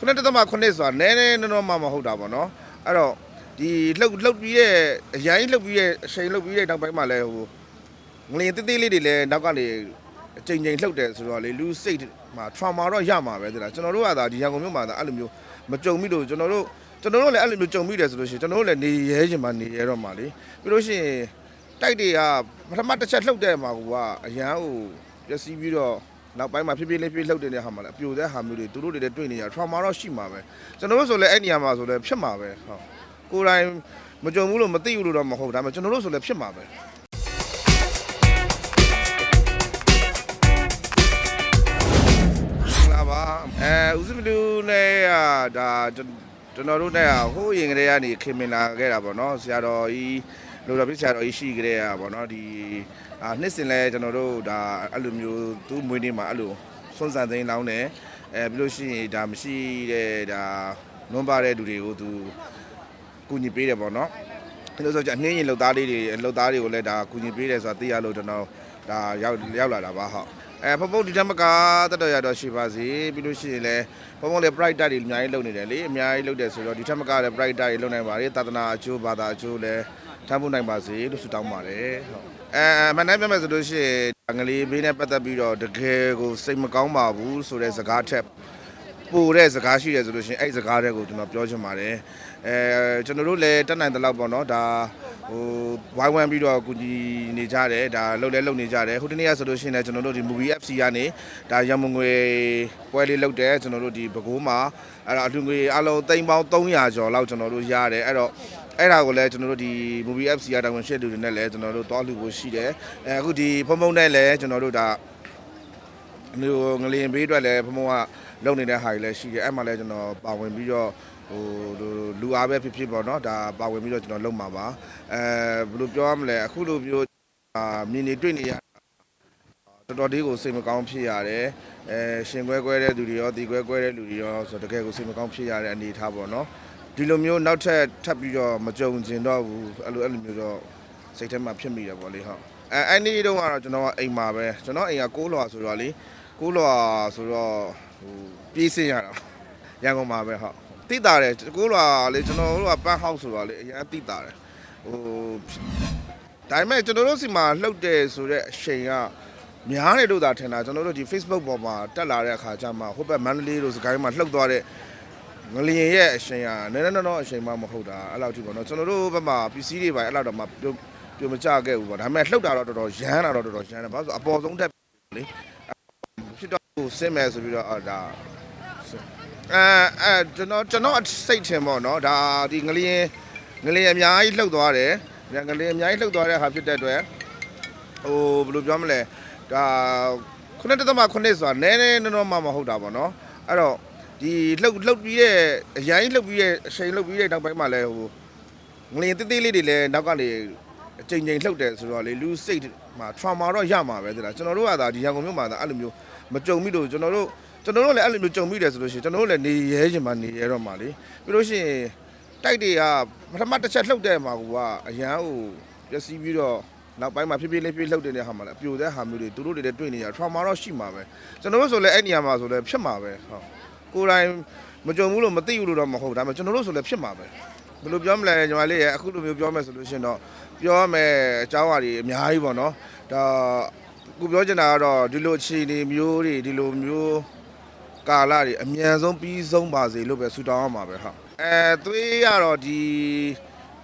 ခုနှစ်သမခုနှစ်ဆိုတာနည်းနည်းနော်နော်မှမဟုတ်တာပေါ့နော်အဲ့တော့ဒီလှုပ်လှုပ်ပြီးတဲ့အရင်လှုပ်ပြီးတဲ့အချိန်လှုပ်ပြီးတဲ့နောက်ပိုင်းမှာလဲဟိုငလျင်သေးသေးလေးတွေလည်းနောက်ကနေအချိန်ချိန်လှုပ်တယ်ဆိုတော့လေလူစိတ်မှာ trauma တော့ရမှာပဲသလားကျွန်တော်တို့ကသာဒီရန်ကုန်မြို့မှာသာအဲ့လိုမျိုးမကြုံမိလို့ကျွန်တော်တို့ကျွန်တော်တို့လည်းအဲ့လိုမျိုးကြုံမိတယ်ဆိုလို့ရှိရင်ကျွန်တော်တို့လည်းနေရဲချင်မှနေရဲတော့မှာလေပြီးလို့ရှိရင်တိုက်တွေကပထမတစ်ချက်လှုပ်တဲ့မှာကအရန်ကိုပျက်စီးပြီးတော့ နောက်ပိုင်းမှာဖြည်းဖြည်းလေးဖြည်းလှုပ်တဲ့နေရာမှာလည်းအပြိုတဲ့ဟာမျိုးတွေသူတို့တွေလည်းတွေ့နေရ trauma တော့ရှိမှာပဲကျွန်တော်တို့ဆိုလည်းအဲ့နေရာမှာဆိုလည်းဖြစ်မှာပဲဟုတ်ကိုယ်တိုင်မကြုံဘူးလို့မသိဘူးလို့တော့မဟုတ်ဒါပေမဲ့ကျွန်တော်တို့ဆိုလည်းဖြစ်မှာပဲလာပါအဲဦးစမတူနဲ့ကဒါကျွန်တော်တို့နဲ့ကဟိုးရင်ကလေးကနေခင်မင်လာခဲ့တာပေါ့နော်ဆရာတော်ကြီး လို့တော့ပြဆရာတော်ကြီးရှိကြတဲ့ကပေါ့နော်ဒီအာနှစ်စဉ်လဲကျွန်တော်တို့ဒါအဲ့လိုမျိုးသူ့မွေးနေ့မှာအဲ့လိုစွန့်စံသိန်းလောင်းတယ်အဲပြီးလို့ရှိရင်ဒါမရှိတဲ့ဒါနွန်ပါတဲ့လူတွေကိုသူကူညီပေးတယ်ပေါ့နော်အဲ့လိုဆိုကြအနှင်းရင်လှုပ်သားလေးတွေလှုပ်သားတွေကိုလည်းဒါကူညီပေးတယ်ဆိုတာသိရလို့ကျွန်တော်ဒါရောက်ရောက်လာတာပါဟုတ်အဲဖုံဖုံဒီတမကတတော်ရတော့ရှိပါစေပြီးလို့ရှိရင်လည်းဖုံဖုံလည်း bright တွေအများကြီးလုပ်နေတယ်လေအများကြီးလုပ်တယ်ဆိုတော့ဒီထက်မကလည်း bright တွေလုပ်နိုင်ပါလေသာသနာအကျိုးဘာသာအကျိုးလည်း ထမ်းဖို့နိုင်ပါစေလို့ဆုတောင်းပါတယ်ဟုတ်အဲမနေ့ပြမယ်ဆိုလို့ရှိရင်ငလေးဘေးနဲ့ပတ်သက်ပြီးတော့တကယ်ကိုစိတ်မကောင်းပါဘူးဆိုတဲ့စကားထက်ပိုတဲ့စကားရှိတယ်ဆိုလို့ရှိရင်အဲ့ဒီစကားတွေကိုကျွန်တော်ပြောချင်ပါတယ်အဲကျွန်တော်တို့လည်းတက်နိုင်တဲ့လောက်ပေါ့နော်ဒါဟိုဝိုင်းဝန်းပြီးတော့ကူညီနေကြတယ်ဒါလှုပ်လဲလှုပ်နေကြတယ်ဟိုတနေ့ကဆိုလို့ရှိရင်လည်းကျွန်တော်တို့ဒီ movie FC ကနေဒါရမငွေပွဲလေးလုပ်တယ်ကျွန်တော်တို့ဒီပဲခူးမှာအဲ့တော့အတူငွေအလုံးသိန်းပေါင်း300ကျော်လောက်ကျွန်တော်တို့ရတယ်အဲ့တော့ အဲ့ဒါကိုလည်းကျွန်တော်တို့ဒီ movie FC ရတာဝန်ရှိသူတွေနဲ့လည်းကျွန်တော်တို့တောလှူဖို့ရှိတယ်အဲအခုဒီဖုံဖုံနဲ့လည်းကျွန်တော်တို့ဒါဟိုငလျင်ဘေးအတွက်လည်းဖမုံကလုံနေတဲ့ဟာတွေလည်းရှိတယ်အဲ့မှာလည်းကျွန်တော်ပါဝင်ပြီးတော့ဟိုလူအားပဲဖြစ်ဖြစ်ပေါ့နော်ဒါပါဝင်ပြီးတော့ကျွန်တော်လုံမှာပါအဲဘယ်လိုပြောရမလဲအခုလိုမျိုးအာမြင်နေတွေ့နေရတော်တော်လေးကိုစိတ်မကောင်းဖြစ်ရတယ်အဲရှင်ခွဲခွဲတဲ့သူတွေရောဒီခွဲခွဲတဲ့လူတွေရောဆိုတော့တကယ်ကိုစိတ်မကောင်းဖြစ်ရတဲ့အနေအထားပေါ့နော် ဒီလိုမျိုးနောက်ထပ်ထပ်ပြီးတော့မကြုံကျင်တော့ဘူးအဲ့လိုအဲ့လိုမျိုးတော့စိတ်ထဲမှာဖြစ်မိတယ်ပေါ့လေဟုတ်အဲအဲ့ဒီတုန်းကတော့ကျွန်တော်ကအိမ်မှာပဲကျွန်တော်အိမ်က6လွာဆိုတော့လေကိုလွာဆိုတော့ဟိုပြေးစင်းရတာရန်ကုန်မှာပဲဟုတ်တိတာတယ်ကိုလွာလေကျွန်တော်တို့ကပန်းဟောက်ဆိုတော့လေအရင်တိတာတယ်ဟိုဒါပေမဲ့ကျွန်တော်တို့စီမှာလှုပ်တယ်ဆိုတဲ့အချိန်ကများတယ်လို့သာထင်တာကျွန်တော်တို့ဒီ Facebook ပေါ်မှာတက်လာတဲ့အခါကျမှဟိုဘက်မန္တလေးတို့စကိုင်းမှာလှုပ်သွားတဲ့ ငလျင်ရဲ့အချိန်ကနည်းနည်းတော့အချိန်မှမဟုတ်တာအဲ့လောက်ထိပေါ့နော်ကျွန်တော်တို့ဘက်မှာ PC တွေပါအဲ့လောက်တော့မှပြုံပြုံမကြခဲ့ဘူးပေါ့ဒါပေမဲ့လှုပ်တာတော့တော်တော်ရမ်းတာတော့တော်တော်ရမ်းတယ်ဘာလို့ဆိုအပေါ်ဆုံးတက်လေဖြစ်တော့ကိုစင်မယ်ဆိုပြီးတော့အာဒါအဲအဲကျွန်တော်ကျွန်တော်စိတ်ထင်ပေါ့နော်ဒါဒီငလျင်ငလျင်အများကြီးလှုပ်သွားတယ်ငလျင်အများကြီးလှုပ်သွားတဲ့ဟာဖြစ်တဲ့အတွက်ဟိုဘယ်လိုပြောမလဲဒါခုနှစ်သမခုနှစ်ဆိုတာနည်းနည်းနော်နော်မှမဟုတ်တာပေါ့နော်အဲ့တော့ ဒီလှုပ်လှုပ်ပြီးတဲ့အရင်လှုပ်ပြီးတဲ့အချိန်လှုပ်ပြီးတဲ့နောက်ပိုင်းမှာလဲဟိုငလျင်သေးသေးလေးတွေလည်းနောက်ကနေအချိန်ချိန်လှုပ်တယ်ဆိုတော့လေလူစိတ်မှာ trauma တော့ရမှာပဲသလားကျွန်တော်တို့ကသာဒီရန်ကုန်မြို့မှာသာအဲ့လိုမျိုးမကြုံမိလို့ကျွန်တော်တို့ကျွန်တော်တို့လည်းအဲ့လိုမျိုးကြုံမိတယ်ဆိုလို့ရှိရင်ကျွန်တော်တို့လည်းနေရဲချင်မှနေရဲတော့မှလေပြီးလို့ရှိရင်တိုက်တွေကပထမတစ်ချက်လှုပ်တဲ့မှာကအရန်ကိုပျက်စီးပြီးတော့နောက်ပိုင်းမှာဖြည်းဖြည်းလေးဖြည်းလှုပ်တဲ့နေရာမှာလည်းအပြိုတဲ့ဟာမျိုးတွေသူတို့တွေလည်းတွေ့နေရ trauma တော့ရှိမှာပဲကျွန်တော်တို့ဆိုလည်းအဲ့နေရာမှာဆိုလည်းဖြစ်မှာပဲဟုတ် ကိုယ်တိုင်မကြုံဘူးလို့မသိဘူးလို့တော့မဟုတ်ဒါပေမဲ့ကျွန်တော်တို့ဆိုလည်းဖြစ်မှာပဲဘယ်လိုပြောမလဲညီမလေးရဲ့အခုလိုမျိုးပြောမယ်ဆိုလို့ရှိရင်တော့ပြောရမယ်အကြောင်းအရာတွေအများကြီးပေါ့နော်ဒါခုပြောချင်တာကတော့ဒီလိုအခြေအနေမျိုးတွေဒီလိုမျိုးကာလတွေအမြန်ဆုံးပြီးဆုံးပါစေလို့ပဲဆုတောင်းရမှာပဲဟုတ်အဲသွေးရတော့ဒီ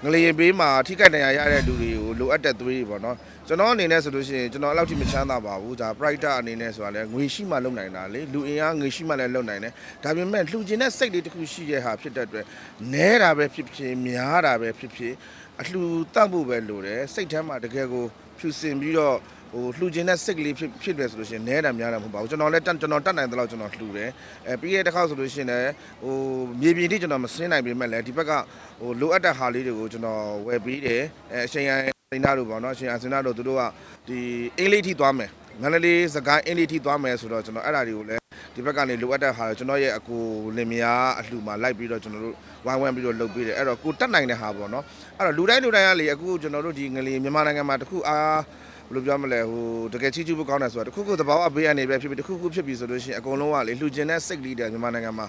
ငလျင်ဘေးမှာထိခိုက်ဒဏ်ရာရတဲ့လူတွေကိုလိုအပ်တဲ့သွေးတွေပေါ့နော်ကျွန်တော်အနေနဲ့ဆိုလို့ရှိရင်ကျွန်တော်အဲ့လောက်ထိမချမ်းသာပါဘူးဒါ brighter အနေနဲ့ဆိုတာလဲငွေရှိမှလုံနိုင်တာလေလူအင်အားငွေရှိမှလည်းလုံနိုင်တယ်ဒါပေမဲ့လှူကျင်တဲ့စိတ်လေးတစ်ခုရှိတဲ့ဟာဖြစ်တဲ့အတွက်နဲတာပဲဖြစ်ဖြစ်များတာပဲဖြစ်ဖြစ်အလှူတတ်ဖို့ပဲလိုတယ်စိတ်ထဲမှာတကယ်ကိုဖြူစင်ပြီးတော့ ဟိုလှူခြင်းတဲ့စိတ်ကလေးဖြစ်ဖြစ်တယ်ဆိုလို့ရှိရင်နဲတာများတာမဟုတ်ပါဘူးကျွန်တော်လည်းတက်ကျွန်တော်တက်နိုင်တဲ့လောက်ကျွန်တော်လှူတယ်အဲပြီးရတဲ့ခါဆိုလို့ရှိရင်လည်းဟိုမြေပြင်ထိကျွန်တော်မစင်းနိုင်ပေမဲ့လည်းဒီဘက်ကဟိုလိုအပ်တဲ့ဟာလေးတွေကိုကျွန်တော်ဝယ်ပေးတယ်အဲအချိန်ရစိနာတို့ပေါ့နော်အချိန်ရစိနာတို့သူတို့ကဒီအင်္ဂလိပ်ထိသွားမယ်မန္တလေးစကိုင်းအင်္ဂလိပ်ထိသွားမယ်ဆိုတော့ကျွန်တော်အဲ့ဒါတွေကိုလည်းဒီဘက်ကနေလိုအပ်တဲ့ဟာကိုကျွန်တော်ရဲ့အကူလင်မယားအလှူမှာလိုက်ပြီးတော့ကျွန်တော်တို့ဝိုင်းဝန်းပြီးတော့လုပ်ပေးတယ်အဲ့တော့ကိုတက်နိုင်တဲ့ဟာပေါ့နော်အဲ့တော့လူတိုင်းလူတိုင်းကလေအခုကျွန်တော်တို့ဒီငလီမြန်မာနိုင်ငံမှာတခုအား ဘယ်လိုပြောမလဲဟိုတကယ်ချီးကျူးဖို့ကောင်းတယ်ဆိုတာတခုခုသဘာဝဘေးအနေပဲဖြစ်ဖြစ်တခုခုဖြစ်ပြီဆိုလို့ရှိရင်အကုန်လုံးကလေလှူကျင်တဲ့စိတ်လေးတွေမြန်မာနိုင်ငံမှာ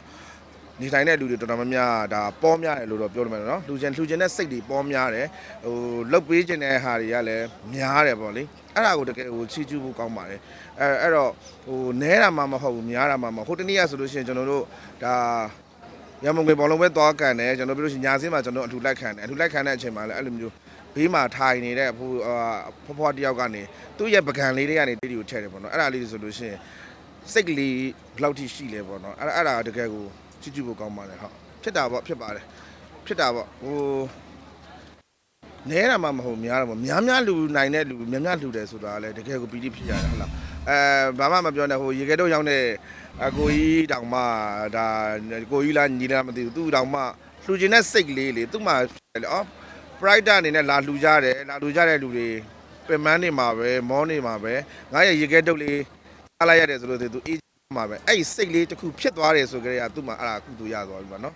နေထိုင်တဲ့လူတွေတော်တော်များများဒါပေါ်များတယ်လို့တော့ပြောလို့မယ်နော်လူချင်းလူချင်းတဲ့စိတ်တွေပေါ်များတယ်ဟိုလုတ်ပေးခြင်းတဲ့ဟာတွေကလည်းများတယ်ပေါ့လေအဲ့ဒါကိုတကယ်ဟိုချီးကျူးဖို့ကောင်းပါတယ်အဲအဲ့တော့ဟိုနဲတာမှမဟုတ်ဘူးများတာမှမဟုတ်ဟိုတနေ့ကဆိုလို့ရှိရင်ကျွန်တော်တို့ဒါရမုံငွေဘောလုံးပဲသွားကန်တယ်ကျွန်တော်ပြီးလို့ရှိရင်ညာစင်းမှာကျွန်တော်အထူလိုက်ခံတယ်အထူလိုက်ခံတဲ့အချိန်မှာလည်းအဲ့လိုမျိုး ဘေးမှာထိုင်နေတဲ့ဟိုဖွားဖွားတယောက်ကနေသူ့ရဲ့ပကံလေးတွေကနေတိတိကိုထည့်တယ်ပေါ့နော်အဲ့ဒါလေးဆိုလို့ရှိရင်စိတ်ကလေးဘယ်လောက်ထိရှိလဲပေါ့နော်အဲ့ဒါအဲ့ဒါတကယ်ကိုချစ်ချစ်ဖို့ကောင်းပါတယ်ဟုတ်ဖြစ်တာပေါ့ဖြစ်ပါတယ်ဖြစ်တာပေါ့ဟိုနဲတာမှမဟုတ်များတာပေါ့များများလူနိုင်တဲ့လူများများလူတယ်ဆိုတာလည်းတကယ်ကိုပီတိဖြစ်ရတယ်ဟုတ်လားအဲဘာမှမပြောနဲ့ဟိုရေခဲတော့ရောက်တဲ့အကိုကြီးတောင်မှဒါကိုကြီးလားညီလားမသိဘူးသူ့တောင်မှလှူကျင်တဲ့စိတ်ကလေးလေသူ့မှာလေအော် pride အနေနဲ့လာလှူကြတယ်လာလှူကြတဲ့လူတွေပင်မန်းနေမှာပဲမောနေမှာပဲငါရဲ့ရေခဲတုပ်လေးအားလိုက်ရတယ်ဆိုလို့သူအေးမှာပဲအဲ့ဒီစိတ်လေးတစ်ခုဖြစ်သွားတယ်ဆိုကြတဲ့ကသူ့မှာအဲ့ဒါကုသိုလ်ရသွားပြီပါနော်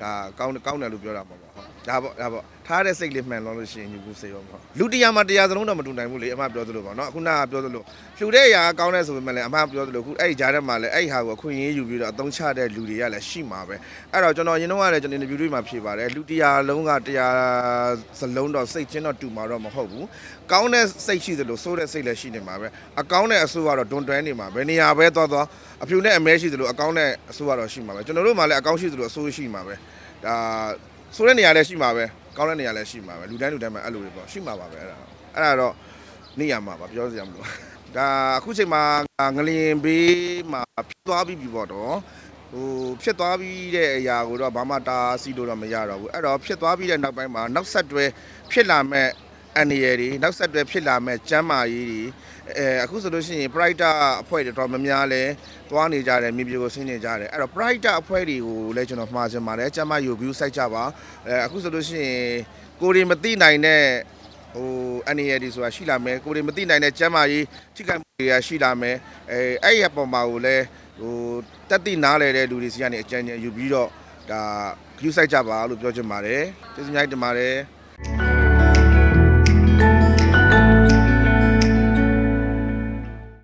ဒါကောင်းကောင်းတယ်လို့ပြောတာပါပေါ့ဟုတ် ဒါပေါ့ဒါပေါ့ထားတဲ့စိတ်လေးမှန်လို့လို့ရှိရင်ညူစေရောပေါ့လူတရားမှာတရားစလုံးတော့မတူနိုင်ဘူးလေအမပြောသလိုပေါ့နော်အခုနကပြောသလိုလှူတဲ့အရာကောင်းတယ်ဆိုပေမဲ့လည်းအမပြောသလိုအခုအဲ့ဒီကြားထဲမှာလည်းအဲ့ဒီဟာကိုအခွင့်အရေးယူပြီးတော့အသုံးချတဲ့လူတွေကလည်းရှိမှာပဲအဲ့တော့ကျွန်တော်ရင်တော့ကလည်းကျွန်တော် interview တွေမှာဖြေပါတယ်လူတရားလုံးကတရားစလုံးတော့စိတ်ချင်းတော့တူမှာတော့မဟုတ်ဘူးကောင်းတဲ့စိတ်ရှိသလိုဆိုးတဲ့စိတ်လည်းရှိနေမှာပဲအကောင်းတဲ့အဆိုးကတော့ဒွန်တွဲနေမှာပဲနေရာပဲသွားသွားအဖြူနဲ့အမဲရှိသလိုအကောင်းတဲ့အဆိုးကတော့ရှိမှာပဲကျွန်တော်တို့မှလည်းအကောင်းရှိသလိုအဆိုးရှိမှာပဲဒါ ဆိုးတဲ့နေရာလည်းရှိမှာပဲကောင်းတဲ့နေရာလည်းရှိမှာပဲလူတိုင်းလူတိုင်းမှာအဲ့လိုတွေပေါ့ရှိမှာပါပဲအဲ့ဒါအဲ့ဒါတော့နေရမှာပါပြောစရာမလိုဒါအခုချိန်မှာငလျင်ဘေးမှာဖြစ်သွားပြီးပြီပေါ့တော့ဟိုဖြစ်သွားပြီးတဲ့အရာကိုတော့ဘာမှတားဆီးလို့တော့မရတော့ဘူးအဲ့တော့ဖြစ်သွားပြီးတဲ့နောက်ပိုင်းမှာနောက်ဆက်တွဲဖြစ်လာမဲ့ အန်ရယ်တွေနောက်ဆက်တွဲဖြစ်လာမဲ့ကျမ်းမာရေးတွေအဲအခုဆိုလို့ရှိရင် Pride အဖွဲ့တွေတော်တော်များများလဲသွားနေကြတယ်မြေပြေကိုဆင်းနေကြတယ်အဲ့တော့ Pride အဖွဲ့တွေကိုလည်းကျွန်တော်မှားချင်ပါတယ်ကျမ်းမာရေးကို view စိုက်ကြပါအဲအခုဆိုလို့ရှိရင်ကိုရီမသိနိုင်တဲ့ဟိုအန်ရယ်တွေဆိုတာရှိလာမယ်ကိုရီမသိနိုင်တဲ့ကျမ်းမာရေးထိခိုက်မှုတွေကရှိလာမယ်အဲအဲ့ဒီအပေါ်မှာကိုလည်းဟိုတက်တိနားလဲတဲ့လူတွေစီကနေအကြံဉာဏ်ယူပြီးတော့ဒါ view စိုက်ကြပါလို့ပြောချင်ပါတယ်ကျေးဇူးများတင်ပါတယ်